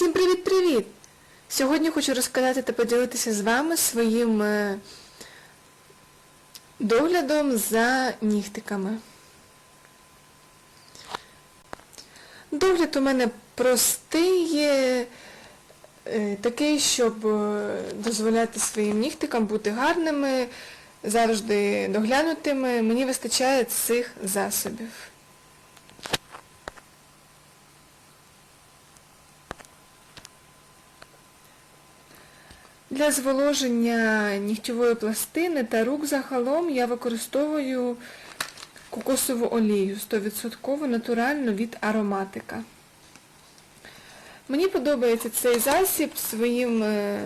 Всім привіт-привіт! Сьогодні хочу розказати та поділитися з вами своїм е, доглядом за нігтиками. Догляд у мене простий, е, е, такий, щоб е, дозволяти своїм нігтикам бути гарними, завжди доглянутими. Мені вистачає цих засобів. Для зволоження нігтєвої пластини та рук загалом я використовую кокосову олію 100% натуральну від ароматика. Мені подобається цей засіб своїм е,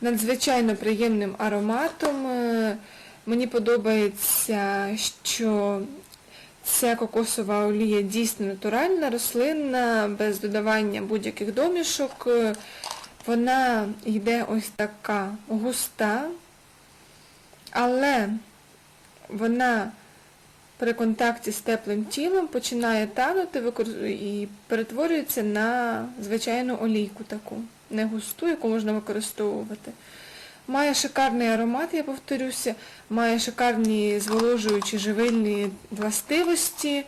надзвичайно приємним ароматом. Е, Мені подобається, що ця кокосова олія дійсно натуральна, рослинна, без додавання будь-яких домішок. Вона йде ось така густа, але вона при контакті з теплим тілом починає танути і перетворюється на звичайну олійку таку, не густу, яку можна використовувати. Має шикарний аромат, я повторюся, має шикарні зволожуючі живильні властивості.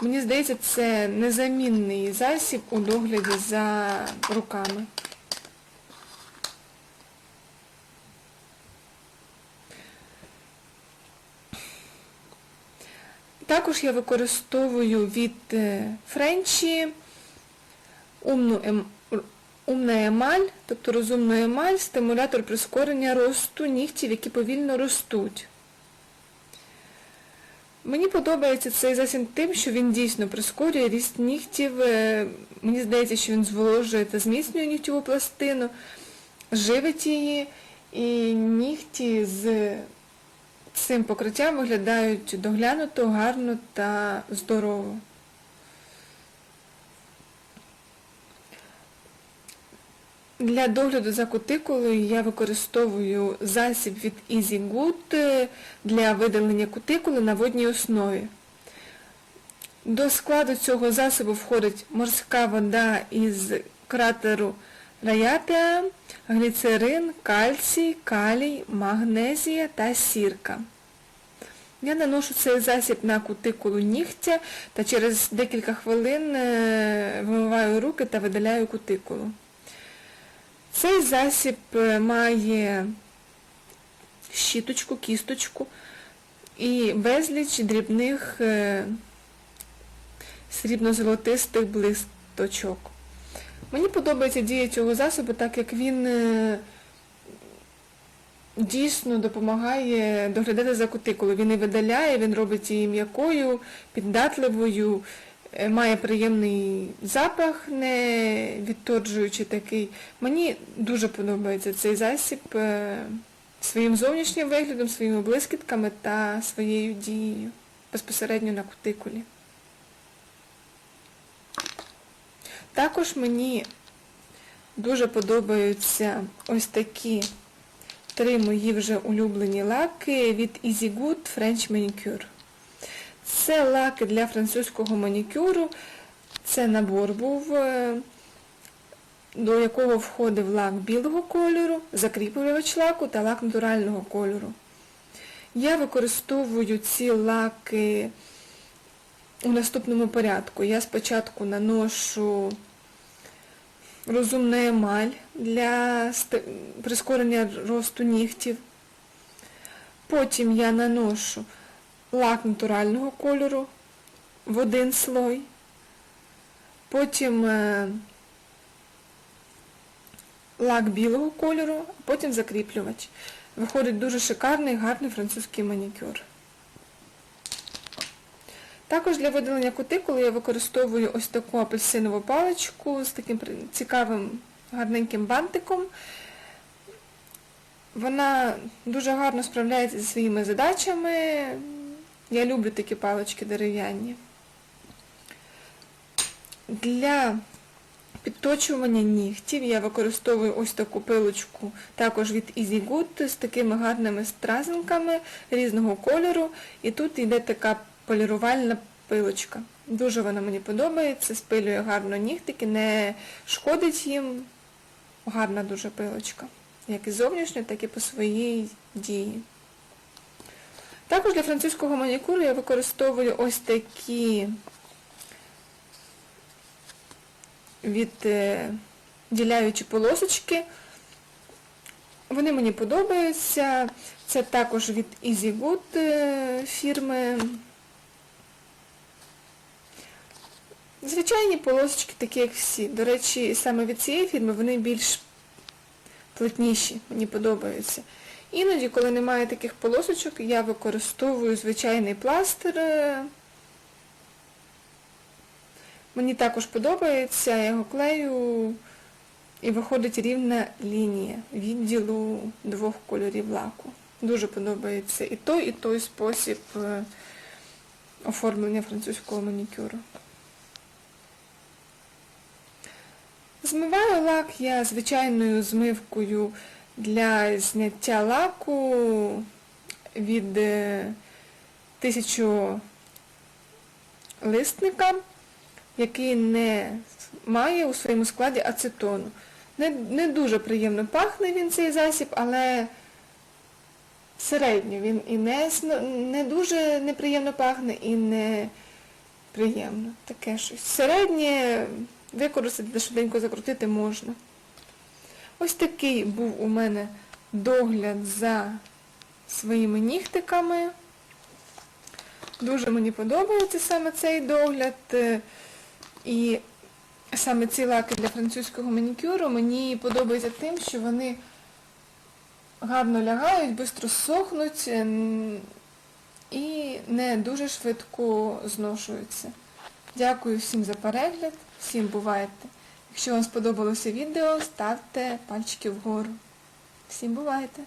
Мені здається, це незамінний засіб у догляді за руками. Також я використовую від е, Френчі умну ем... умна емаль, тобто розумну емаль, стимулятор прискорення росту нігтів, які повільно ростуть. Мені подобається цей засіб тим, що він дійсно прискорює ріст нігтів. Е, Мені здається, що він зволожує та зміцнює нігтєву пластину, живить її, і нігті з цим покриттям виглядають доглянуто, гарно та здорово. Для догляду за кутикулою я використовую засіб від Easy Good для видалення кутикули на водній основі. До складу цього засобу входить морська вода із кратеру Раятеа, гліцерин, кальцій, калій, магнезія та сірка. Я наношу цей засіб на кутикулу нігтя та через декілька хвилин е, вимиваю руки та видаляю кутикулу. Цей засіб е, має щіточку, кісточку і безліч дрібних е, срібно-золотистих блисточок. Мені подобається дія цього засобу, так як він дійсно допомагає доглядати за кутикулою. Він і видаляє, він робить її м'якою, піддатливою, е, має приємний запах, не відторджуючий такий. Мені дуже подобається цей засіб е, своїм зовнішнім виглядом, своїми блискітками та своєю дією безпосередньо на кутикулі. Також мені дуже подобаються ось такі три мої вже улюблені лаки від Easy Good French Manicure. Це лаки для французького манікюру. Це набор був, е, до якого входив лак білого кольору, закріплювач лаку та лак натурального кольору. Я використовую ці лаки у наступному порядку. Я спочатку наношу розумну емаль для прискорення росту нігтів. Потім я наношу лак натурального кольору в один слой. Потім е, лак білого кольору, потім закріплювач. Виходить дуже шикарний, гарний французький манікюр. Також для видалення кутикули я використовую ось таку апельсинову паличку з таким цікавим гарненьким бантиком. Вона дуже гарно справляється зі своїми задачами. Я люблю такі палички дерев'яні. Для підточування нігтів я використовую ось таку пилочку, також від Easy Good, з такими гарними стразинками різного кольору. І тут йде така полірувальна пилочка. Дуже вона мені подобається, спилює гарно нігтики, не шкодить їм. Гарна дуже пилочка. Як і зовнішньо, так і по своїй дії. Також для французького манікюру я використовую ось такі відділяючі полосочки. Вони мені подобаються. Це також від Easy Good е, фірми. Звичайні полосочки, такі як всі. До речі, саме від цієї фірми вони більш плотніші, мені подобаються. Іноді, коли немає таких полосочок, я використовую звичайний пластир. Мені також подобається, я його клею і виходить рівна лінія відділу двох кольорів лаку. Дуже подобається і той, і той спосіб е, оформлення французького манікюру. Змиваю лак я звичайною змивкою для зняття лаку від е, листника, який не має у своєму складі ацетону. Не, не дуже приємно пахне він цей засіб, але середньо він і не, не дуже неприємно пахне, і не приємно. Таке щось. Середнє використати, швиденько закрутити можна. Ось такий був у мене догляд за своїми нігтиками. Дуже мені подобається саме цей догляд. е, І саме ці лаки для французького манікюру мені подобається тим, що вони гарно лягають, швидко сохнуть ем, і не дуже швидко зношуються. Дякую всім за перегляд, всім бувайте. Якщо вам сподобалося відео, ставте пальчики вгору. Всім бувайте!